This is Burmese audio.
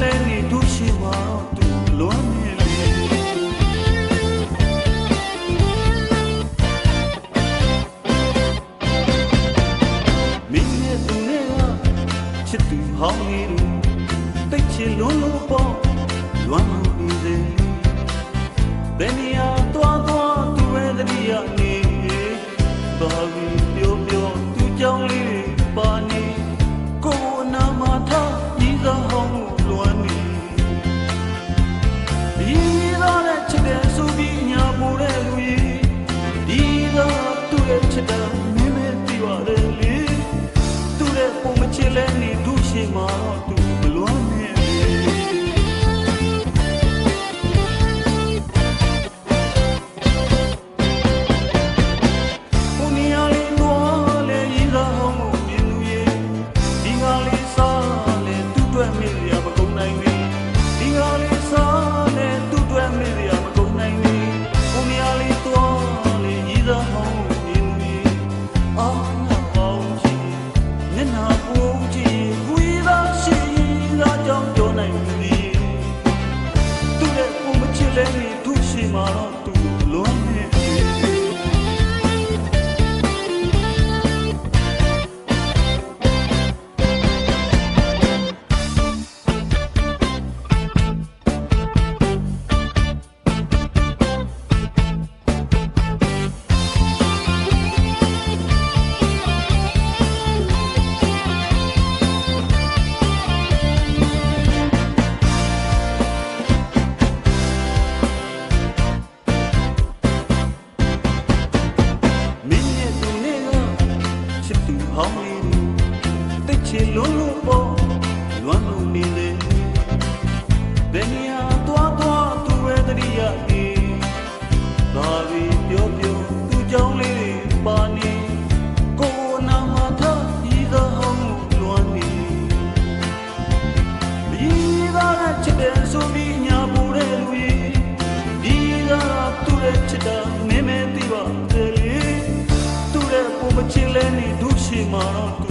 လဲနေသူရှိမှသူလွမ်းနေလေမင်းရဲ့သူနဲ့ကချစ်သူဟောင်းနေလူတိတ်ချစ်လွန်းလို့ပေါ့လွမ်းလို့ဦးစေဘယ်နေရာသွားသွားသူရဲ့တတိယနေဘာလို့ပြောပြောသူကြောင့်လေး to do. ခေါင်းလေးတွေတိတ်ချေလုံးလို့ပေါ်လွမ်းလို့နေလေဘယ်နေရာ மனம்